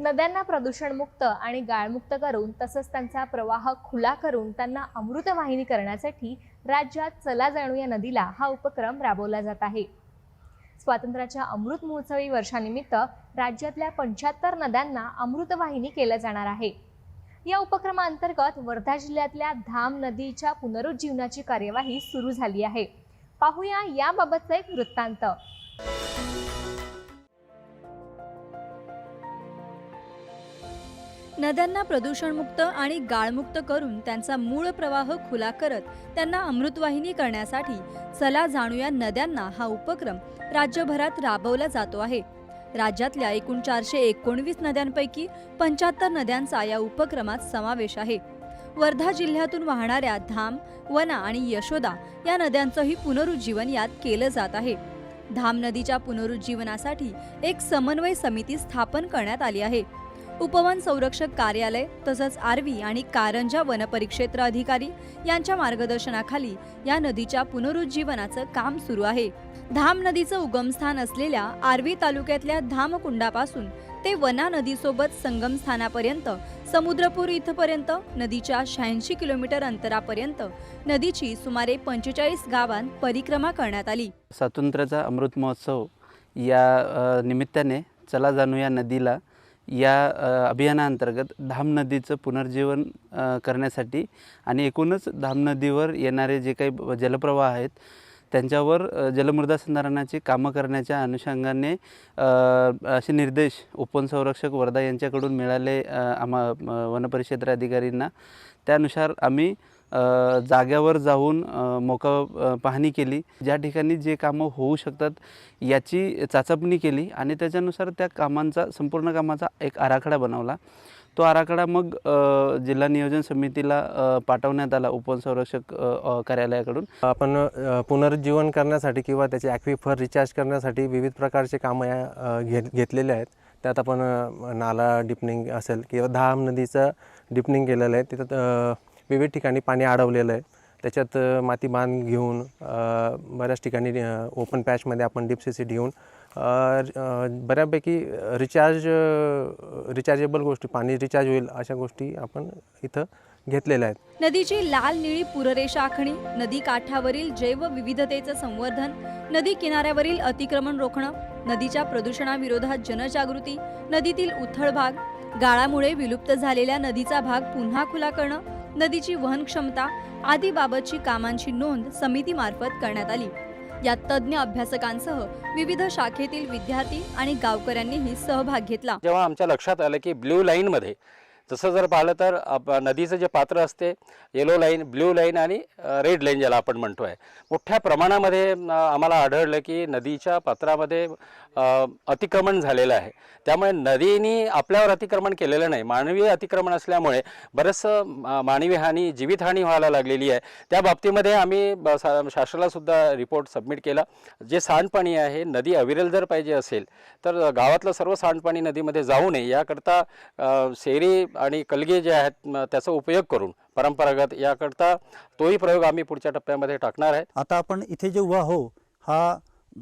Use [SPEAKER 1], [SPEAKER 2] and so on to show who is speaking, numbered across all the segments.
[SPEAKER 1] नद्यांना प्रदूषणमुक्त आणि गाळमुक्त करून तसंच त्यांचा प्रवाह खुला करून त्यांना अमृतवाहिनी करण्यासाठी राज्यात चला जाणू या नदीला हा उपक्रम राबवला जात आहे. स्वातंत्र्याच्या अमृत महोत्सवी वर्षानिमित्त राज्यातल्या पंच्याहत्तर नद्यांना अमृतवाहिनी केलं जाणार आहे. या उपक्रमाअंतर्गत वर्धा जिल्ह्यातल्या धाम नदीच्या पुनरुज्जीवनाची कार्यवाही सुरू झाली आहे. पाहूया याबाबतचा एक वृत्तांत.
[SPEAKER 2] नद्यांना प्रदूषणमुक्त आणि गाळमुक्त करून त्यांचा मूळ प्रवाह खुला करत त्यांना अमृतवाहिनी करण्यासाठी चला जाणूया नद्यांना हा उपक्रम. राज्यभरात राबवला जातो आहे. राज्यातल्या एकूण चारशे एकोणवीस नद्यांपैकी पंच्याहत्तर नद्यांचा या उपक्रमात समावेश आहे. वर्धा जिल्ह्यातून वाहणाऱ्या धाम वना आणि यशोदा या नद्यांचंही पुनरुज्जीवन यात केलं जात आहे. धाम नदीच्या पुनरुज्जीवनासाठी एक समन्वय समिती स्थापन करण्यात आली आहे. उपवन संरक्षक कार्यालय तसंच आर्वी आणि कारंजा वनपरिक्षेत्र अधिकारी यांच्या मार्गदर्शनाखाली या नदीच्या पुनरुज्जीवनाचं काम सुरू आहे. धाम नदीचं उगमस्थान असलेल्या आर्वी तालुक्यातल्या धामकुंडापासून ते वना नदीसोबत संगमस्थानापर्यंत समुद्रपूर इथपर्यंत नदीच्या शहाऐंशी किलोमीटर अंतरापर्यंत नदीची सुमारे पंचेचाळीस गावांत परिक्रमा करण्यात आली.
[SPEAKER 3] स्वातंत्र्याचा अमृत महोत्सव या निमित्ताने चला जाणू या नदीला. या अभियानाअंतर्गत धाम नदीचं पुनर्जीवन करण्यासाठी आणि एकूणच धाम नदीवर येणारे जे काही जलप्रवाह आहेत त्यांच्यावर जलमृदा संधारणाची कामं करण्याच्या अनुषंगाने असे निर्देश उपवनसंरक्षक वर्धा यांच्याकडून मिळाले आम्हा वनपरिक्षेत्र अधिकारींना. त्यानुसार आम्ही जाग्यावर जाऊन अ, मोका पाहणी केली. ज्या ठिकाणी जे कामं होऊ शकतात याची चाचपणी केली आणि त्याच्यानुसार त्या कामांचा संपूर्ण कामाचा एक आराखडा बनवला. तो आराखडा मग जिल्हा नियोजन समितीला पाठवण्यात आला उपसंरक्षक कार्यालयाकडून.
[SPEAKER 4] आपण पुनरुज्जीवन करण्यासाठी किंवा त्याचे ॲक्विफर रिचार्ज करण्यासाठी विविध प्रकारचे कामं या घे घेतलेले आहेत. त्यात आपण नाला डिपनिंग असेल किंवा धाम नदीचं डिपनिंग केलेलं आहे. तिथं विविध ठिकाणी पाणी अडवलेलं आहे. त्याच्यात माती बांध घेऊन बऱ्याच ठिकाणी ओपन पॅचमध्ये आपण डीप सी सी घेऊन बऱ्यापैकी रिचार्ज रिचार्जेबल गोष्टी पाणी रिचार्ज होईल अशा गोष्टी आपण इथं घेतलेल्या आहेत.
[SPEAKER 2] नदीची लाल निळी पुररेषा आखणी नदी काठावरील जैवविविधतेचं संवर्धन नदी किनाऱ्यावरील अतिक्रमण रोखणं नदीच्या प्रदूषणाविरोधात जनजागृती नदीतील उथळ भाग गाळामुळे विलुप्त झालेल्या नदीचा भाग पुन्हा खुला करणं नदीची वहन क्षमता आदी बाबतची कामांची नोंद समितीमार्फत करण्यात आली. यात तज्ज्ञ अभ्यासकांसह विविध शाखेतील विद्यार्थी आणि गावकऱ्यांनीही सहभाग घेतला.
[SPEAKER 5] जेव्हा आमच्या लक्षात आलं की ब्ल्यू लाईनमध्ये तसं जर पाहिलं तर नदीचं जे पात्र असते येलो लाईन ब्ल्यू लाईन आणि रेड लाईन ज्याला आपण म्हणतो आहे मोठ्या प्रमाणामध्ये आम्हाला आढळलं की नदीच्या पात्रामध्ये अतिक्रमण झालेलं आहे. त्यामुळे नदीनी आपल्यावर अतिक्रमण केलेलं नाही. मानवी अतिक्रमण असल्यामुळे बरंचसं मानवी हानी जीवितहानी व्हायला लागलेली आहे. त्या बाबतीमध्ये आम्ही शासनालासुद्धा सा- रिपोर्ट सबमिट केला. जे सांडपाणी आहे नदी अविरल जर पाहिजे असेल तर गावातलं सर्व सांडपाणी नदीमध्ये जाऊ नये. याकरता शेरी आणि कलगे जे आहेत त्याचा उपयोग करून परंपरागत याकरता तोही प्रयोग आम्ही पुढच्या टप्प्यामध्ये टाकणार आहे.
[SPEAKER 6] आता आपण इथे जे उभा हो हा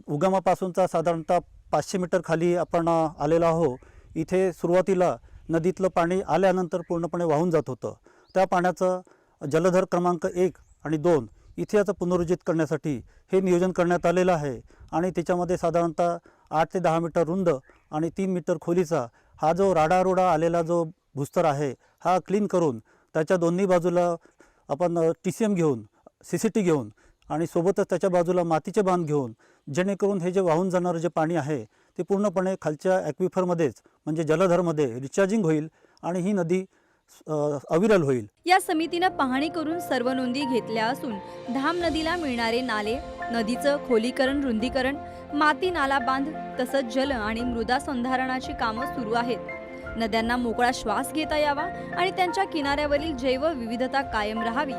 [SPEAKER 6] उगमापासूनचा साधारणतः पाचशे मीटर खाली आपण आलेला आहो इथे सुरुवातीला नदीतलं पाणी आल्यानंतर पूर्णपणे वाहून जात होतं. त्या पाण्याचं जलधर क्रमांक एक आणि दोन इथे याचं पुनरुज्जित करण्यासाठी हे नियोजन करण्यात आलेलं आहे. आणि त्याच्यामध्ये साधारणतः आठ ते दहा मीटर रुंद आणि तीन मीटर खोलीचा हा जो राडारोडा आलेला जो भूस्तर आहे. हा क्लीन करून त्याच्या दोन्ही बाजूला आपण टी सी एम घेऊन सी सी टी घेऊन आणि सोबतच त्याच्या बाजूला मातीचे बांध घेऊन जेणेकरून हे जे वाहून जाणारं जे पाणी आहे ते पूर्णपणे खालच्या ॲक्विफरमध्येच म्हणजे जलधरमध्ये रिचार्जिंग होईल आणि ही नदी अविरल होईल.
[SPEAKER 2] या समितीनं पाहणी करून सर्व नोंदी घेतल्या असून धाम नदीला मिळणारे नाले नदीचं खोलीकरण रुंदीकरण माती नाला बांध तसंच जल आणि मृदा संधारणाची कामं सुरू आहेत. नद्यांना मोकळा श्वास घेता यावा आणि त्यांच्या किनाऱ्यावरील जैवविविधता कायम राहावी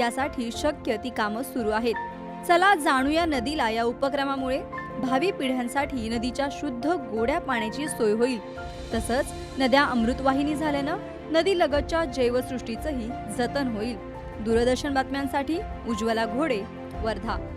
[SPEAKER 2] यासाठी शक्य ती कामं सुरू आहेत. चला जाणूया नदीला या उपक्रमामुळे. भावी पिढ्यांसाठी नदीच्या शुद्ध गोड्या पाण्याची सोय होईल. तसंच नद्या अमृतवाहिनी झाल्यानं नदी लगतच्या जैवसृष्टीचंही जतन होईल. दूरदर्शन बातम्यांसाठी उज्ज्वला घोडे वर्धा.